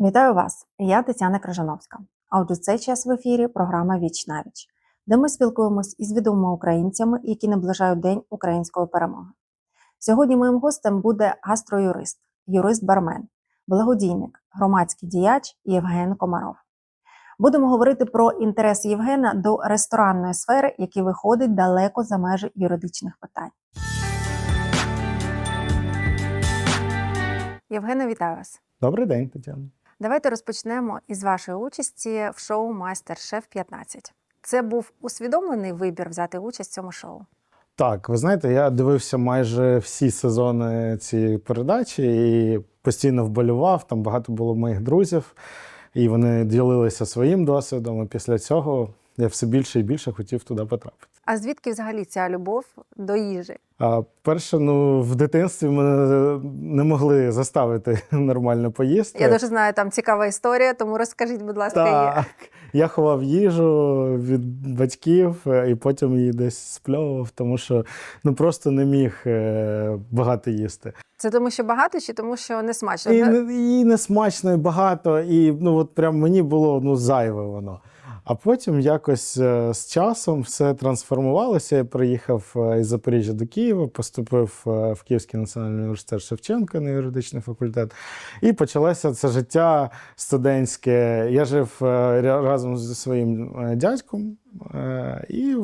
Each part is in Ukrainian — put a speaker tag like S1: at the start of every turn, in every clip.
S1: Вітаю вас! Я Тетяна Крижановська. А отже, цей час в ефірі програма Віч на віч, де ми спілкуємось із відомими українцями, які наближають День української перемоги. Сьогодні моїм гостем буде гастроюрист, юрист-бармен, благодійник, громадський діяч Євген Комаров. Будемо говорити про інтерес Євгена до ресторанної сфери, який виходить далеко за межі юридичних питань. Євгена, вітаю вас!
S2: Добрий день, Тетяна.
S1: Давайте розпочнемо із вашої участі в шоу Майстер-шеф 15. Це був усвідомлений вибір взяти участь в цьому шоу.
S2: Так, ви знаєте, я дивився майже всі сезони цієї передачі і постійно вболював. Там багато було моїх друзів, і вони ділилися своїм досвідом. І після цього я все більше і більше хотів туди потрапити.
S1: А звідки взагалі ця любов до їжі?
S2: А перше, ну в дитинстві мене не могли заставити нормально поїсти.
S1: Я дуже знаю, там цікава історія, тому розкажіть, будь ласка, її.
S2: Я ховав їжу від батьків е, і потім її десь спльовував, тому що ну просто не міг е, багато їсти.
S1: Це тому, що багато, чи тому, що не смачно?
S2: І, і не смачно, і багато, і ну от прям мені було ну зайве воно. А потім якось е, з часом все трансформувалося. Я приїхав е, із Запоріжжя до Києва, поступив е, в Київський національний університет Шевченка на юридичний факультет. І почалося це життя студентське. Я жив разом зі своїм дядьком, і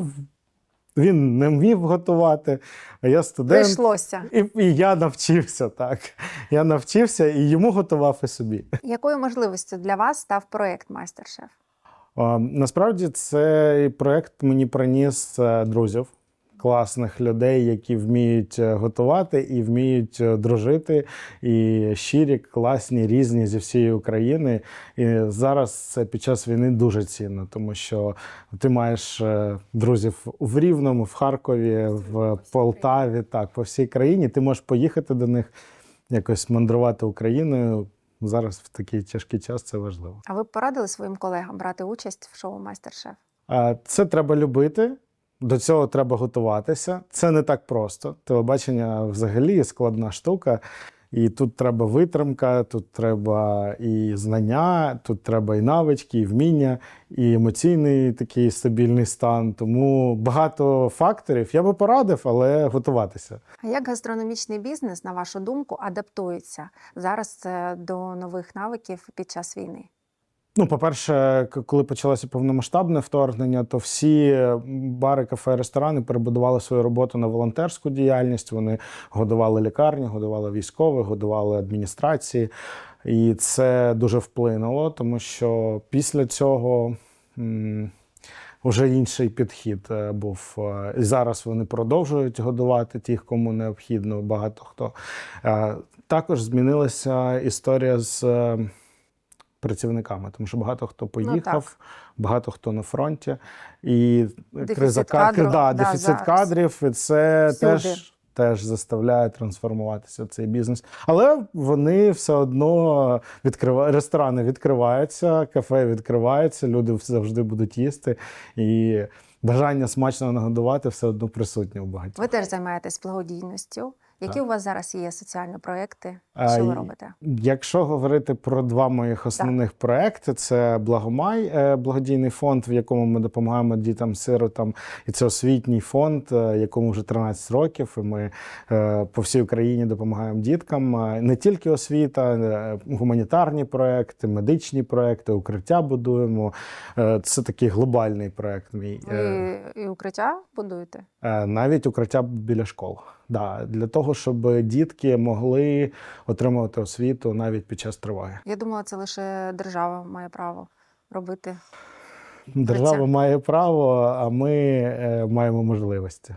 S2: він не вмів готувати, а я студент.
S1: Прийшлося.
S2: І, і я навчився так. Я навчився і йому готував і собі.
S1: Якою можливістю для вас став проєкт Майстер-шеф?
S2: Насправді цей проект мені приніс е, друзів, класних людей, які вміють е, готувати і вміють е, дружити. І щирі, класні, різні зі всієї України. І зараз це під час війни дуже цінно, тому що ти маєш друзів в Рівному, в Харкові, в Полтаві, так, по всій країні. Ти можеш поїхати до них, якось мандрувати Україною. Зараз в такий тяжкий час це важливо.
S1: А ви б порадили своїм колегам брати участь в шоу Майстер-шеф?
S2: Це треба любити. До цього треба готуватися. Це не так просто. Телебачення взагалі складна штука. І тут треба витримка, тут треба і знання, тут треба і навички, і вміння, і емоційний такий стабільний стан. Тому багато факторів. Я би порадив, але готуватися.
S1: А як гастрономічний бізнес, на вашу думку, адаптується зараз е, до нових навиків під час війни?
S2: Ну, по-перше, коли почалося повномасштабне вторгнення, то всі бари, кафе, ресторани перебудували свою роботу на волонтерську діяльність. Вони годували лікарні, годували військових, годували адміністрації. І це дуже вплинуло, тому що після цього. м, Уже інший підхід е, був. Е, І зараз вони продовжують годувати тих, кому необхідно, багато хто. Е, Також змінилася історія з працівниками, тому що багато хто поїхав, багато хто на фронті. І
S1: Дефіцит
S2: криза
S1: кадру,
S2: да,
S1: да,
S2: дефіцит
S1: зараз.
S2: кадрів, і це
S1: Всюди.
S2: теж, теж заставляє трансформуватися цей бізнес. Але вони все одно відкривають, ресторани відкриваються, кафе відкриваються, люди завжди будуть їсти. І бажання смачно нагодувати все одно присутнє у багатьох.
S1: Ви теж займаєтесь благодійністю. Які
S2: Так.
S1: у вас зараз є соціальні проекти?
S2: А,
S1: Що ви робите?
S2: Якщо говорити про два моїх основних проекти, це Благомай, е, благодійний фонд, в якому ми допомагаємо дітям сиротам, і це освітній фонд, е, якому вже 13 років. І ми е, по всій Україні допомагаємо діткам. Не тільки освіта, гуманітарні проекти, медичні проекти, укриття будуємо. Це такий глобальний проект. Мій Е,
S1: і укриття будуєте?
S2: Навіть укриття біля школ. Да, для того, щоб дітки могли отримувати освіту навіть під час тривоги.
S1: Я думала, це лише держава має право робити.
S2: Держава має право, а ми е, маємо можливості.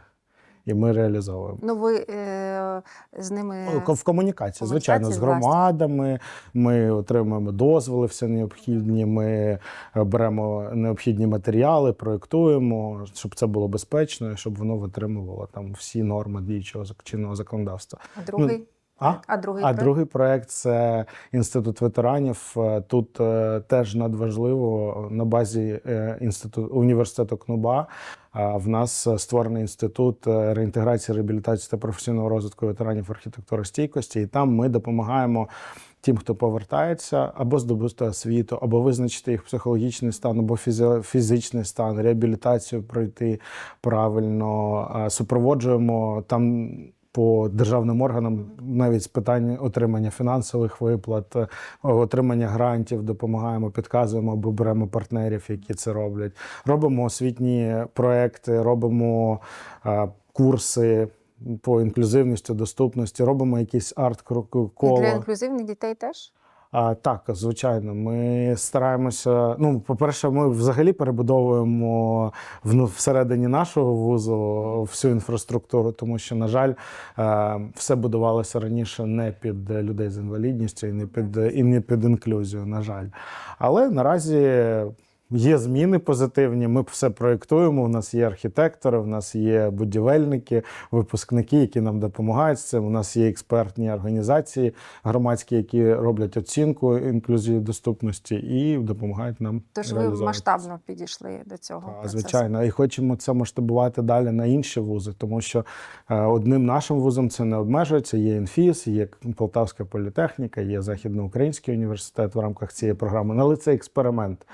S2: І ми реалізовуємо.
S1: Ну, ви е, з ними
S2: В комунікації, звичайно, з громадами. Ми отримуємо дозволи, все необхідні. Ми беремо необхідні матеріали, проєктуємо, щоб це було безпечно, і щоб воно витримувало там всі норми діючого чинного законодавства.
S1: а другий,
S2: А?
S1: а другий
S2: А
S1: проект?
S2: другий проект це інститут ветеранів. Е, Тут е, теж надважливо на базі е, інституту університету КНУБА. а В нас е, створений інститут е, реінтеграції, реабілітації та професійного розвитку ветеранів архітектури стійкості, і там ми допомагаємо тим, хто повертається, або здобути освіту, або визначити їх психологічний стан, або фізи- фізичний стан, реабілітацію пройти правильно. Супроводжуємо там. По державним органам навіть з питань отримання фінансових виплат, е, отримання грантів, допомагаємо, підказуємо або беремо партнерів, які це роблять. Робимо освітні проекти, робимо е, курси по інклюзивності, доступності, робимо якісь
S3: І для інклюзивних дітей теж?
S2: А, так, звичайно, ми стараємося. Ну, по-перше, ми взагалі перебудовуємо вну- всередині нашого вузу всю інфраструктуру, тому що, на жаль, е, все будувалося раніше не під людей з інвалідністю і не під і не під інклюзію, на жаль. Але наразі. Є зміни позитивні. Ми все проєктуємо. У нас є архітектори, у нас є будівельники, випускники, які нам допомагають з цим. У нас є експертні організації громадські, які роблять оцінку інклюзії доступності і допомагають нам.
S3: Тож ви масштабно підійшли до цього.
S2: та,
S3: процесу.
S2: звичайно, і хочемо це масштабувати далі на інші вузи, тому що е, одним нашим вузом це не обмежується. Є інфіс, є Полтавська політехніка, є Західноукраїнський університет в рамках цієї програми. Але це експеримент.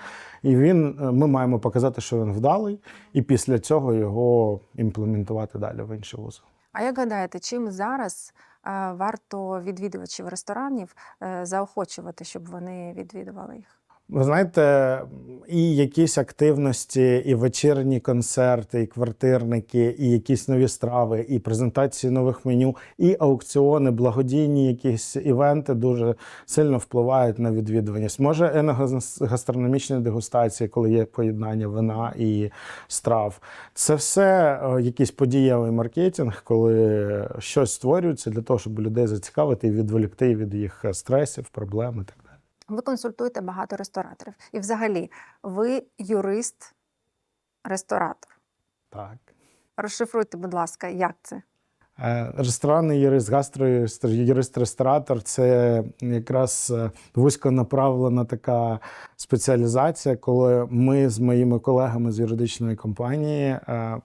S2: І він е, ми маємо показати, що він вдалий, і після цього його імплементувати далі в інші вузи.
S3: А як гадаєте, чим зараз е, варто відвідувачів ресторанів е, заохочувати, щоб вони відвідували їх?
S2: Ви знаєте, і якісь активності, і вечірні концерти, і квартирники, і якісь нові страви, і презентації нових меню, і аукціони, благодійні якісь івенти дуже сильно впливають на відвідуваність. Може, еногастрономічні дегустації, коли є поєднання вина і страв. Це все е, якийсь подієвий маркетинг, коли щось створюється для того, щоб людей зацікавити і відволікти від їх стресів, проблем і так далі.
S3: Ви консультуєте багато рестораторів. І взагалі, ви юрист-ресторатор.
S2: Так.
S3: Розшифруйте, будь ласка, як це?
S2: Е, Ресторанний юрист, гастроюрист, юрист-ресторатор це якраз е, вузьконаправлена така спеціалізація, коли ми з моїми колегами з юридичної компанії е,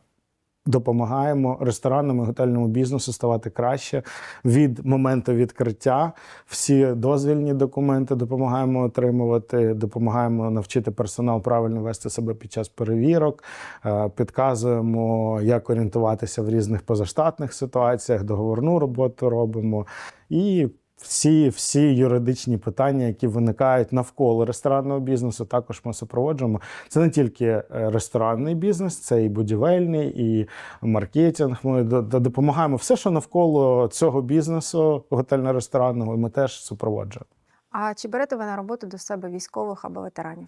S2: допомагаємо ресторанному і готельному бізнесу ставати краще від моменту відкриття. Всі дозвільні документи допомагаємо отримувати, допомагаємо навчити персонал правильно вести себе під час перевірок, е, підказуємо, як орієнтуватися в різних позаштатних ситуаціях, договорну роботу робимо. І всі, всі юридичні питання, які виникають навколо ресторанного бізнесу, також ми супроводжуємо. Це не тільки е, ресторанний бізнес, це і будівельний, і маркетинг. Ми до- до- допомагаємо все, що навколо цього бізнесу готельно-ресторанного, ми теж супроводжуємо.
S3: А чи берете ви на роботу до себе військових або ветеранів?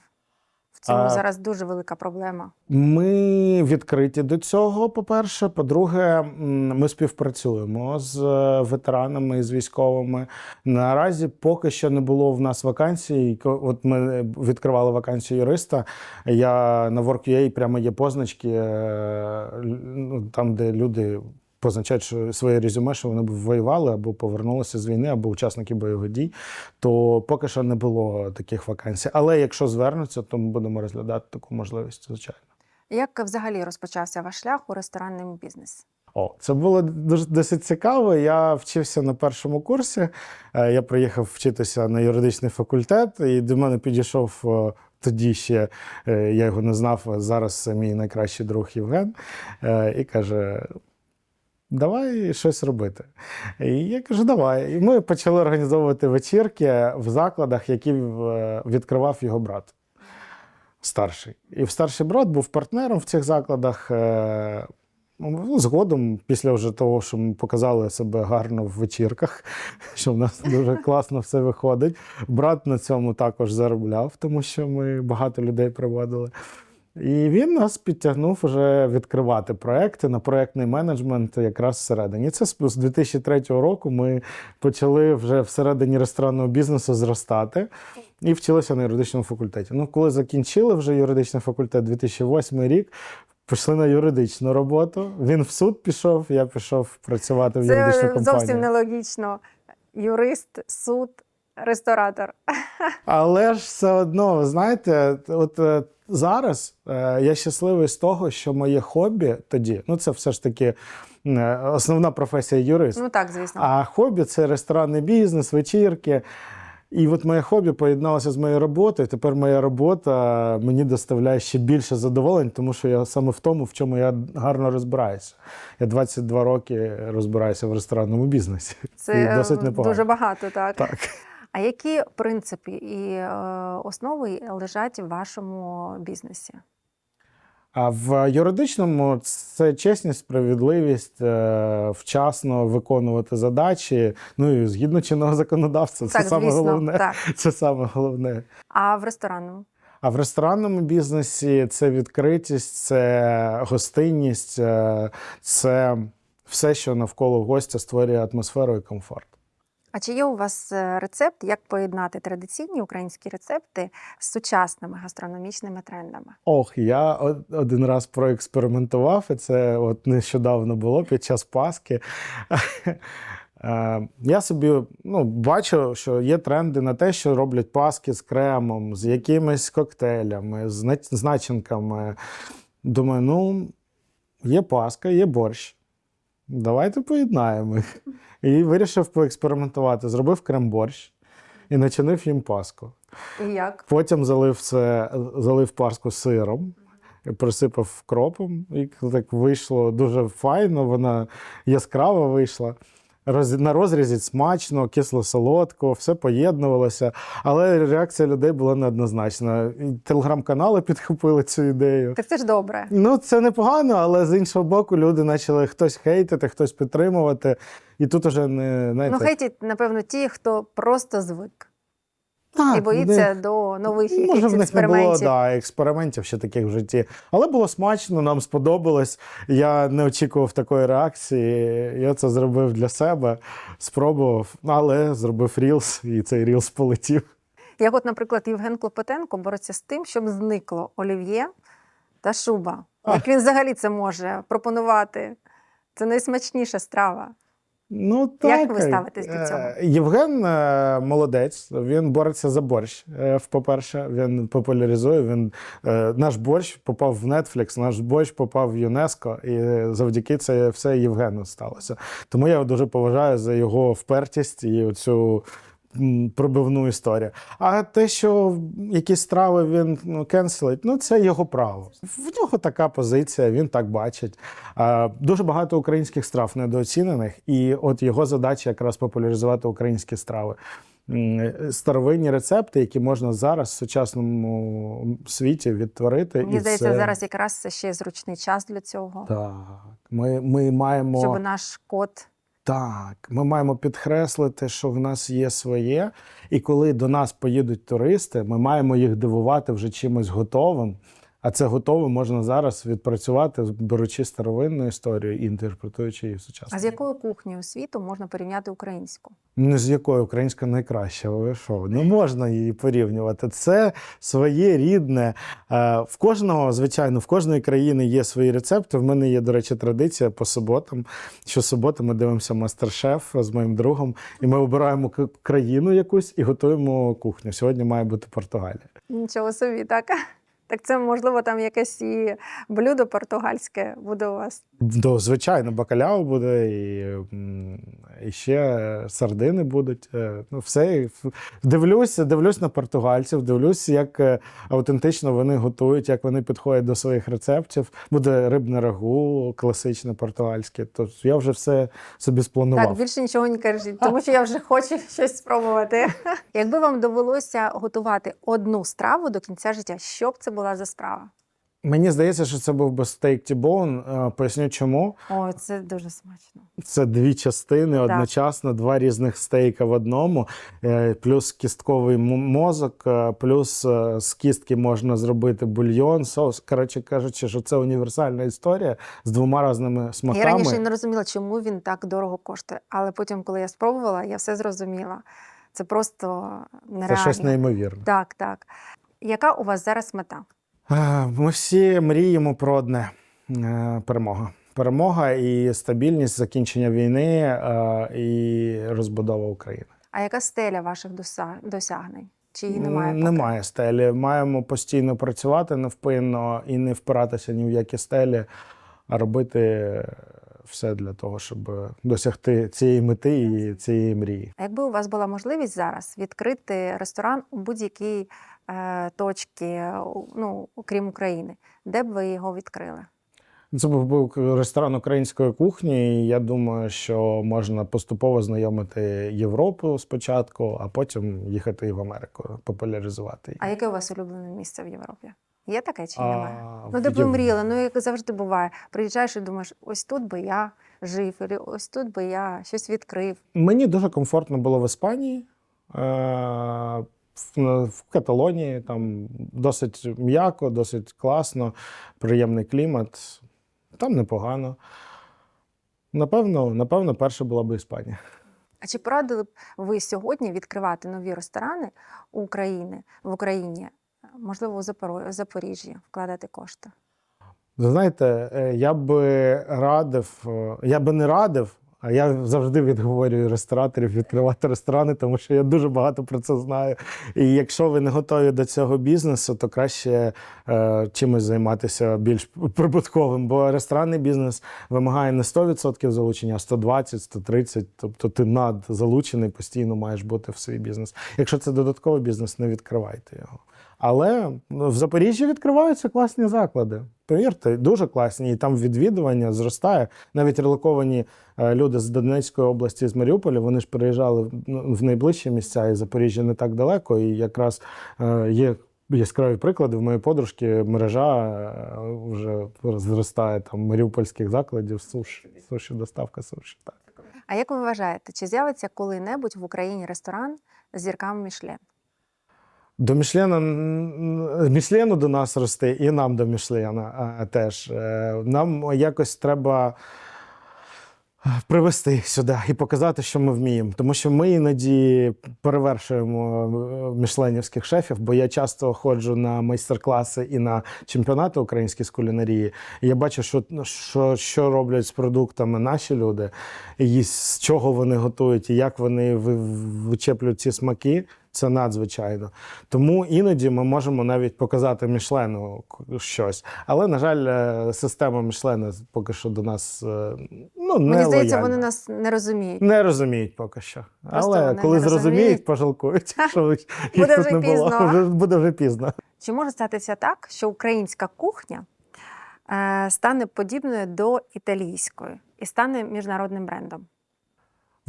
S3: В цьому
S2: А-
S3: зараз дуже велика проблема.
S2: Ми відкриті до цього. По-перше, по-друге, ми співпрацюємо з е, ветеранами і з військовими. Наразі поки що не було в нас вакансій. От ми відкривали вакансію юриста. Я на WorkUA прямо є позначки, е, ну, там, де люди. Позначають що своє резюме, що вони б воювали або повернулися з війни, або учасники бойових дій, то поки що не було таких вакансій. Але якщо звернуться, то ми будемо розглядати таку можливість, звичайно.
S3: Як взагалі розпочався ваш шлях у ресторанному бізнесі?
S2: О, це було досить цікаво. Я вчився на першому курсі. Е, Я приїхав вчитися на юридичний факультет, і до мене підійшов е, тоді ще е, я його не знав. Зараз мій найкращий друг Євген. І каже: Давай щось робити. І я кажу, давай. І ми почали організовувати вечірки в закладах, які е, відкривав його брат старший. І старший брат був партнером в цих закладах. е, Ну, згодом, після вже того, що ми показали себе гарно в вечірках, що в нас дуже класно все виходить. Брат на цьому також заробляв, тому що ми багато людей приводили. І він нас підтягнув вже відкривати проекти на проектний менеджмент якраз всередині. Це з з 2003 року ми почали вже всередині ресторанного бізнесу зростати і вчилися на юридичному факультеті. Ну, коли закінчили вже юридичний факультет 2008 рік, пішли на юридичну роботу. Він в суд пішов, я пішов працювати в юридичну
S3: Це зовсім нелогічно. Юрист, суд, ресторатор.
S2: Але ж все одно, ви знаєте, от е, зараз е, я щасливий з того, що моє хобі тоді, ну це все ж таки е, основна професія юрист.
S3: Ну так, звісно.
S2: А хобі це ресторанний бізнес, вечірки. І от моє хобі поєдналося з моєю роботою. Тепер моя робота мені доставляє ще більше задоволень, тому що я саме в тому, в чому я гарно розбираюся. Я 22 роки розбираюся в ресторанному бізнесі.
S1: Це
S2: І досить непогано.
S1: дуже багато, так.
S2: Так.
S1: А які принципи і е, основи лежать в вашому бізнесі?
S2: А в юридичному це чесність, справедливість, е, вчасно виконувати задачі. Ну і згідно чинного законодавства, це
S1: так,
S2: саме
S1: звісно,
S2: головне.
S1: так.
S2: Це саме головне.
S1: А в ресторанному?
S2: А в ресторанному бізнесі це відкритість, це гостинність, е, це все, що навколо гостя створює атмосферу і комфорт.
S1: А чи є у вас е, рецепт, як поєднати традиційні українські рецепти з сучасними гастрономічними трендами?
S2: Ох, я один раз проекспериментував, і це от нещодавно було під час Пасхи. Е, Я собі ну, бачу, що є тренди на те, що роблять паски з кремом, з якимись коктейлями, з нач- з начинками. Думаю, ну, є паска, є борщ. Давайте поєднаємо їх. І вирішив поекспериментувати. Зробив крем-борщ і начинив їм паску.
S1: І як?
S2: Потім залив це, залив паску сиром, присипав кропом, і так вийшло дуже файно, вона яскрава вийшла. Роз, на розрізі смачно, кисло-солодко, все поєднувалося. Але реакція людей була неоднозначна. Телеграм-канали підхопили цю ідею.
S1: Так це ж добре.
S2: Ну, це непогано, але з іншого боку, люди почали хтось хейтити, хтось підтримувати. І тут уже не знаєте,
S1: Ну, хейтять, напевно, ті, хто просто звик
S2: так,
S1: і боїться
S2: них-
S1: до нових
S2: Може, в них не було да, експериментів ще таких в житті. Але було смачно, нам сподобалось. Я не очікував такої реакції. Я це зробив для себе, спробував, але зробив рілс, і цей рілс полетів.
S1: Як, от, наприклад, Євген Клопотенко бореться з тим, щоб зникло олів'є та шуба. Як він взагалі це може пропонувати? Це найсмачніша страва.
S2: Ну, так.
S1: Як ви ставитесь до цього?
S2: Е, Євген е, молодець, він бореться за борщ. е, По-перше, він популяризує. Він, е, наш борщ попав в Netflix, наш борщ попав в ЮНЕСКО, і завдяки це все Євгену сталося. Тому я його дуже поважаю за його впертість і цю пробивну історію. А те, що якісь страви він ну, кенселить, ну це його право. В нього така позиція, він так бачить. А, Дуже багато українських страв недооцінених, і от його задача якраз популяризувати українські страви. Старовинні рецепти, які можна зараз в сучасному світі відтворити.
S1: Мені
S2: і
S1: здається,
S2: це...
S1: зараз якраз це ще зручний час для цього,
S2: так. Ми, ми маємо
S1: щоб наш код
S2: так, ми маємо підкреслити, що в нас є своє, і коли до нас поїдуть туристи, ми маємо їх дивувати вже чимось готовим. А це готове можна зараз відпрацювати, беручи старовинну історію і інтерпретуючи її в сучасну.
S1: А з якою кухнею світу можна порівняти українську?
S2: Не з якою українська найкраща, ви що? Не можна її порівнювати. Це своє рідне. Е, В кожного, звичайно, в кожної країни є свої рецепти. В мене є, до речі, традиція по суботам. Щосуботи ми дивимося мастер-шеф з моїм другом, і ми обираємо країну якусь і готуємо кухню. Сьогодні має бути Португалія.
S1: Нічого собі, так? Так це можливо там якесь і блюдо португальське буде у вас.
S2: То, звичайно, бакаляо буде, і, і ще сардини будуть. Е, Ну, все. Дивлюсь, дивлюсь на португальців, дивлюсь, як е, автентично вони готують, як вони підходять до своїх рецептів. Буде рибне рагу, класичне португальське. Тож я вже все собі спланував.
S1: Так, більше нічого не кажіть, тому що я вже хочу щось спробувати. Якби вам довелося готувати одну страву до кінця життя, що б це була за страва?
S2: Мені здається, що це був би стейк Тібоун. Поясню чому.
S1: О, це дуже смачно.
S2: Це дві частини одночасно, два різних стейка в одному, е, плюс кістковий мозок, е, плюс е, з кістки можна зробити бульйон, соус. Коротше кажучи, що це універсальна історія з двома різними
S1: Я раніше не розуміла, чому він так дорого коштує. Але потім, коли я спробувала, я все зрозуміла. Це просто
S2: Це щось неймовірне.
S1: Так, так. Яка у вас зараз мета?
S2: Ми всі мріємо про одне е, перемога. Перемога і стабільність, закінчення війни е, і розбудова України.
S1: А яка стеля ваших досягнень? Чи її немає? поки?
S2: Немає стелі. Маємо постійно працювати невпинно і не впиратися ні в які стелі, а робити все для того, щоб досягти цієї мети і цієї мрії.
S1: А якби у вас була можливість зараз відкрити ресторан у будь-якій е, точці, у- ну, окрім України, де б ви його відкрили?
S2: Це був ресторан української кухні. і Я думаю, що можна поступово знайомити Європу спочатку, а потім їхати і в Америку, популяризувати її.
S1: А яке у вас улюблене місце в Європі? Є таке чи
S2: А,
S1: немає? Ну, де б ви мріяли, ну як завжди буває. Приїжджаєш і думаєш, ось тут би я жив, або ось тут би я щось відкрив.
S2: Мені дуже комфортно було в Іспанії, е, в, в Каталонії. Там досить м'яко, досить класно, приємний клімат. Там непогано. Напевно, напевно, перша була б Іспанія.
S1: А чи порадили б ви сьогодні відкривати нові ресторани України в Україні, можливо, у Запоріжжі, вкладати кошти?
S2: Знаєте, е, я би радив, е, я би не радив, а я завжди відговорюю рестораторів відкривати ресторани, тому що я дуже багато про це знаю. І якщо ви не готові до цього бізнесу, то краще е, чимось займатися більш прибутковим. Бо ресторанний бізнес вимагає не 100% залучення, а 120, 130. Тобто ти надзалучений, постійно маєш бути в свій бізнес. Якщо це додатковий бізнес, не відкривайте його. Але в Запоріжжі відкриваються класні заклади. Повірте, дуже класні. І там відвідування зростає. Навіть релоковані е, люди з Донецької області, з Маріуполя, вони ж переїжджали в- ну, найближчі місця, і Запоріжжя не так далеко. І якраз е, є яскраві приклади. В моєї подружки мережа е, вже зростає там маріупольських закладів, суші, суші, доставка суші. Так.
S1: А як ви вважаєте, чи з'явиться коли-небудь в Україні ресторан з зірками Мішлен?
S2: До Мішлена Мішлену до нас росте, і нам до Мішлена теж. Е, Нам якось треба е, привести сюди і показати, що ми вміємо. Тому що ми іноді перевершуємо е, мішленівських шефів, бо я часто ходжу на майстер-класи і на чемпіонати українські з кулінарії. І я бачу, що, що, що роблять з продуктами наші люди, і з чого вони готують, і як вони ви- вичеплюють ці смаки. Це надзвичайно. Тому іноді ми можемо навіть показати Мішлену щось. Але, на жаль, е, система Мішлена поки що до нас е, ну, не
S1: Мені здається,
S2: лояльна.
S1: вони нас не розуміють.
S2: не розуміють поки що.
S1: Просто
S2: Але коли зрозуміють, пожалкують, що їх
S1: Буде
S2: тут
S1: вже
S2: не було.
S1: пізно.
S2: Вже буде вже пізно.
S1: Чи може статися так, що українська кухня е, стане подібною до італійської і стане міжнародним брендом?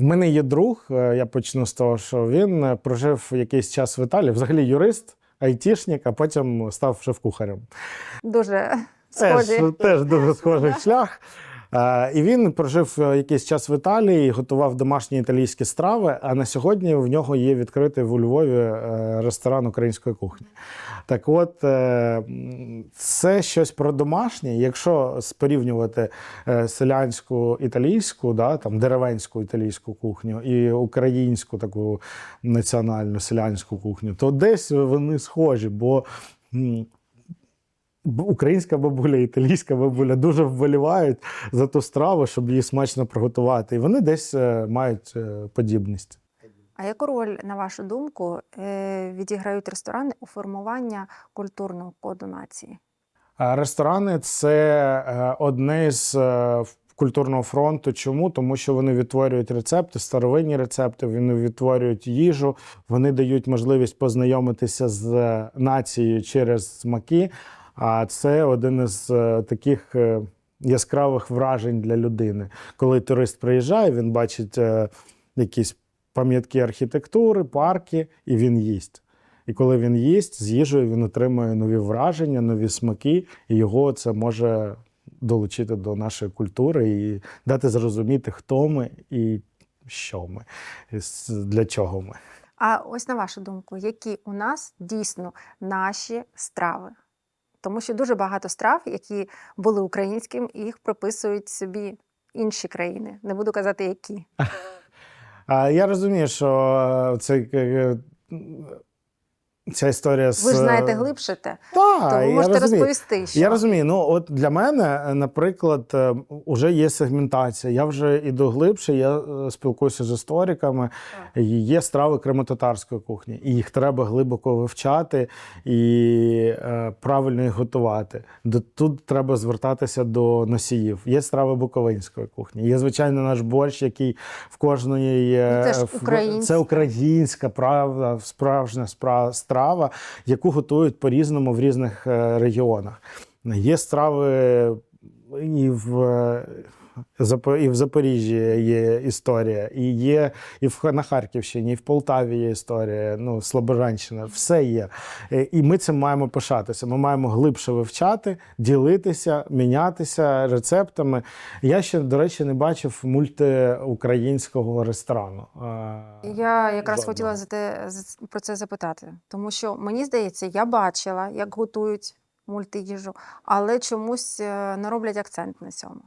S2: В мене є друг, е, я почну з того, що він е, прожив якийсь час в Італії, взагалі юрист, айтішник, а потім став шеф-кухарем.
S1: Дуже
S2: Теж, теж дуже схожий шлях. Е, І він прожив е, якийсь час в Італії, готував домашні італійські страви. А на сьогодні в нього є відкритий в Львові е, ресторан української кухні. Так от, це щось про домашнє. Якщо спорівнювати селянську італійську, да, там деревенську італійську кухню і українську таку національну селянську кухню, то десь вони схожі, бо. Українська бабуля, італійська бабуля дуже вболівають за ту страву, щоб її смачно приготувати. І вони десь е, мають е, подібність.
S1: А яку роль, на вашу думку, е, відіграють ресторани у формуванні культурного коду нації?
S2: Ресторани це одне з культурного фронту. Чому? Тому що вони відтворюють рецепти, старовинні рецепти, вони відтворюють їжу, вони дають можливість познайомитися з нацією через смаки. А це один із е, таких е, яскравих вражень для людини. Коли турист приїжджає, він бачить е, якісь пам'ятки архітектури, парки, і він їсть. І коли він їсть, з їжею він отримує нові враження, нові смаки, і його це може долучити до нашої культури і дати зрозуміти, хто ми і що ми, для чого ми.
S1: А ось на вашу думку, які у нас дійсно наші страви? Тому що дуже багато страв, які були українським, і їх прописують собі інші країни. Не буду казати, які.
S2: А я розумію, що це е, ця історія з
S1: Ви ж знаєте глибше те.
S2: Так, Да,
S1: То
S2: я
S1: можете
S2: розумію.
S1: розповісти, що
S2: Я розумію. Ну от для мене, е, наприклад, е, вже є сегментація. Я вже іду глибше. Я е, спілкуюся з істориками. І Є страви кримотатарської кухні, і їх треба глибоко вивчати і е, правильно їх готувати. Тут треба звертатися до носіїв. Є страви буковинської кухні. Є звичайно наш борщ, який в кожної е,
S1: Ну, це українське.
S2: це українська правда, справжня спра- страва, яку готують по-різному в різних е, регіонах. Є страви і в. І в Запоріжжі є історія, і є і в на Харківщині, і в Полтаві є історія. Ну, Слобожанщина, все є. Е, І ми цим маємо пишатися. Ми маємо глибше вивчати, ділитися, мінятися рецептами. Я ще, до речі, не бачив мультиукраїнського ресторану.
S1: Я якраз
S2: жодного.
S1: хотіла за те про це запитати, тому що мені здається, я бачила, як готують мультиїжу, але чомусь е, не роблять акцент на цьому.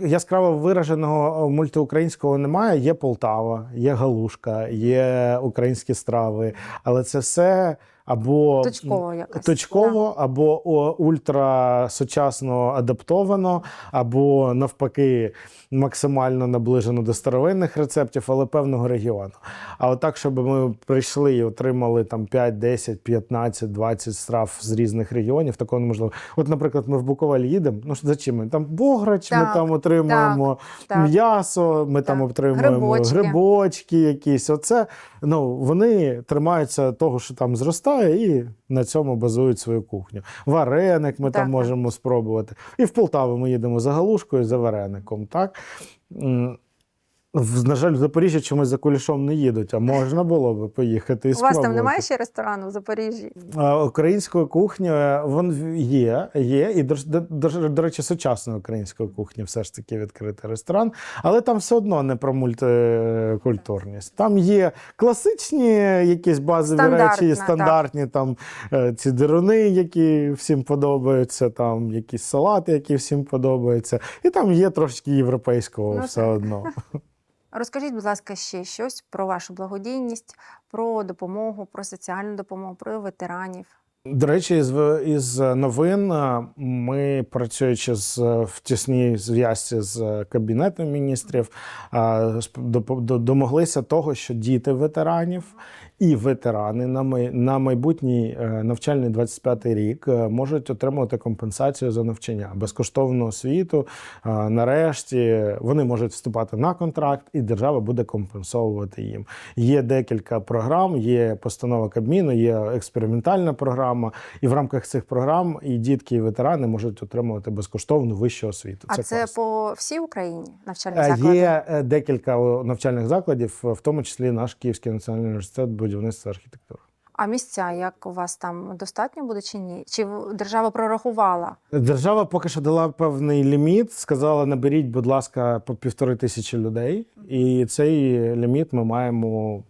S2: Яскраво вираженого мультиукраїнського немає. Є Полтава, є Галушка, є українські страви, але це все або
S1: Точково якось.
S2: точково, або ультрасучасно адаптовано, або навпаки максимально наближено до старовинних рецептів, але певного регіону. А отак, щоб ми прийшли і отримали там 5, 10, 15, 20 страв з різних регіонів, такого неможливо. От, наприклад, ми в Буковель їдемо. Ну за чим ми там бограч, ми там отримуємо
S1: Так.
S2: м'ясо, ми там отримуємо
S1: Грибочки.
S2: грибочки якісь. Оце ну вони тримаються того, що там зростає, і на цьому базують свою кухню. Вареник ми
S1: Так,
S2: там
S1: так.
S2: можемо спробувати. І в Полтаву ми їдемо за галушкою, за вареником. Так? На жаль, в Запоріжжі чомусь за кулішом не їдуть, а можна було би поїхати і
S1: У вас там немає ще ресторану в Запоріжжі?
S2: Української кухні е, вон є, є, і до, до, до, до речі, сучасної української кухні все ж таки відкритий ресторан, але там все одно не про мультикультурність. Там є класичні якісь базові речі,
S1: так.
S2: стандартні там е, ці дируни, які всім подобаються, там якісь салати, які всім подобаються. І там є трошки європейського
S1: Ну,
S2: все
S1: так.
S2: одно.
S1: Розкажіть, будь ласка, ще щось про вашу благодійність, про допомогу, про соціальну допомогу, про ветеранів.
S2: До речі, із, із новин е, ми працюючи з в тісній зв'язці з кабінетом міністрів, е, домоглися того, що діти ветеранів і ветерани на май, на майбутній е, навчальний 25-й рік е, можуть отримувати компенсацію за навчання, безкоштовну освіту. Е, Нарешті вони можуть вступати на контракт, і держава буде компенсовувати їм. Є декілька програм, є постанова Кабміну, є експериментальна програма. І в рамках цих програм і дітки, і ветерани можуть отримувати безкоштовну вищу освіту.
S1: А це,
S2: класно.
S1: по всій Україні навчальні заклади?
S2: Є декілька навчальних закладів, в тому числі наш Київський національний університет будівництва архітектури.
S1: А місця як у вас там достатньо буде чи ні? Чи держава прорахувала?
S2: Держава поки що дала певний ліміт, сказала: наберіть, будь ласка, по півтори тисячі людей, і цей ліміт ми маємо.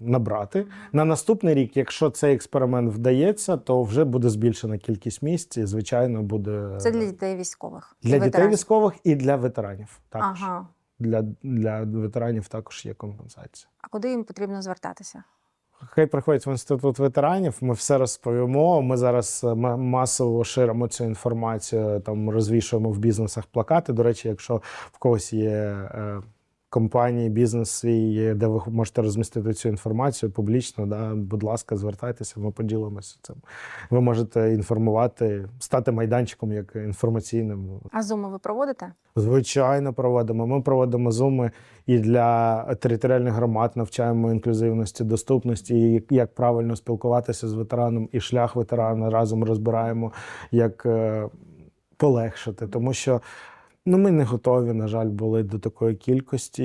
S2: Набрати на наступний рік, якщо цей експеримент вдається, то вже буде збільшена кількість місць, і звичайно буде
S1: Це для дітей військових.
S2: для дітей
S1: ветеранів.
S2: військових і для ветеранів. Також
S1: Ага.
S2: для, для ветеранів також є компенсація.
S1: А куди їм потрібно звертатися?
S2: Хай приходять в інститут ветеранів. Ми все розповімо. Ми зараз е, масово ширимо цю інформацію. Там розвішуємо в бізнесах плакати. До речі, якщо в когось є. Компанії, бізнес свій, де ви можете розмістити цю інформацію публічно. Да, будь ласка, звертайтеся, ми поділимося цим. Ви можете інформувати, стати майданчиком як інформаційним.
S1: А зуми ви проводите?
S2: Звичайно, проводимо. Ми проводимо зуми і для територіальних громад, навчаємо інклюзивності, доступності, і як правильно спілкуватися з ветераном, і шлях ветерана разом розбираємо, як е, полегшити. Тому що ну, ми не готові, на жаль, були до такої кількості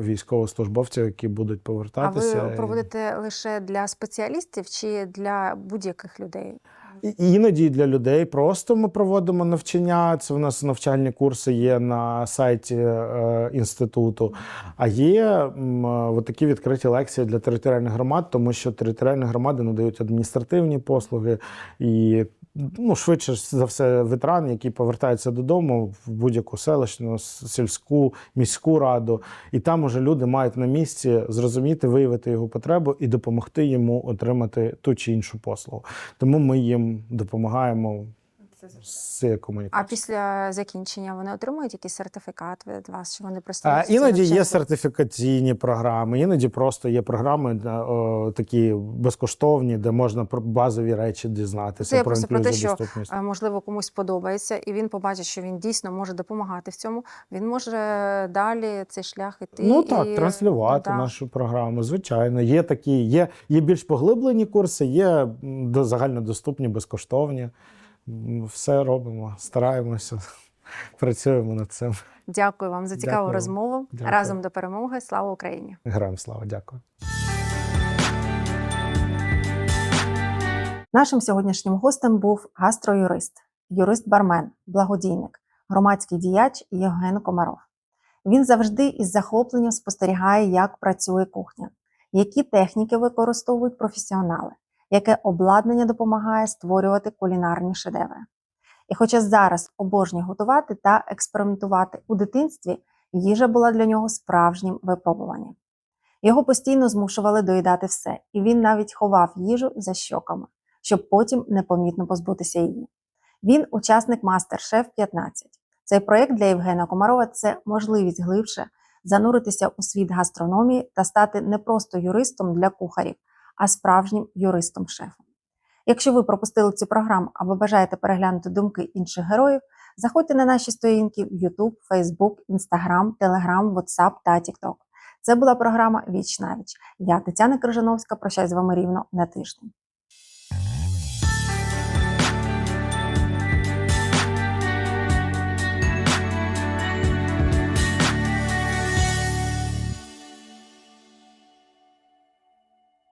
S2: військовослужбовців, які будуть
S1: А
S2: повертатися.
S1: ви проводите лише для спеціалістів чи для будь-яких людей?
S2: І- Іноді для людей просто ми проводимо навчання. Це у нас навчальні курси є на сайті е, інституту. А є е, такі відкриті лекції для територіальних громад, тому що територіальні громади надають адміністративні послуги і ну, швидше за все ветеран, який повертається додому в будь-яку селищну, сільську, міську раду, і там уже люди мають на місці зрозуміти, виявити його потребу і допомогти йому отримати ту чи іншу послугу. Тому ми їм допомагаємо з цією
S4: А після закінчення вони отримують якийсь сертифікат від вас, що вони
S2: А, іноді є сертифікаційні програми, іноді просто є програми е, о, такі безкоштовні, де можна про базові речі дізнатися
S4: Це
S2: про
S4: просто про те, що. Е, можливо комусь подобається, і він побачить, що він дійсно може допомагати в цьому. Він може далі цей шлях іти.
S2: Ну так,
S4: і,
S2: транслювати
S4: да.
S2: нашу програму. Звичайно, є такі, є, є більш поглиблені курси, є до- загальнодоступні, безкоштовні. Все робимо, стараємося, працюємо над цим.
S4: Дякую вам за цікаву
S2: Дякую.
S4: розмову.
S2: Дякую.
S4: Разом до перемоги. Слава Україні!
S2: Героям слава, дякую.
S1: Нашим сьогоднішнім гостем був гастроюрист, юрист-бармен, благодійник, громадський діяч Євген Комаров. Він завжди із захопленням спостерігає, як працює кухня, які техніки використовують професіонали, яке обладнання допомагає створювати кулінарні шедеври. І хоча зараз обожнює готувати та експериментувати у дитинстві, їжа була для нього справжнім випробуванням. Його постійно змушували доїдати все, і він навіть ховав їжу за щоками щоб потім непомітно позбутися її. Він учасник Мастер-Шеф 15. Цей проєкт для Євгена Комарова це можливість глибше зануритися у світ гастрономії та стати не просто юристом для кухарів, а справжнім юристом-шефом. Якщо ви пропустили цю програму або бажаєте переглянути думки інших героїв, заходьте на наші сторінки в YouTube, Facebook, Instagram, Telegram, WhatsApp та TikTok. Це була програма Віч на віч. Я Тетяна Крижановська. Прощаюсь з вами рівно на тиждень.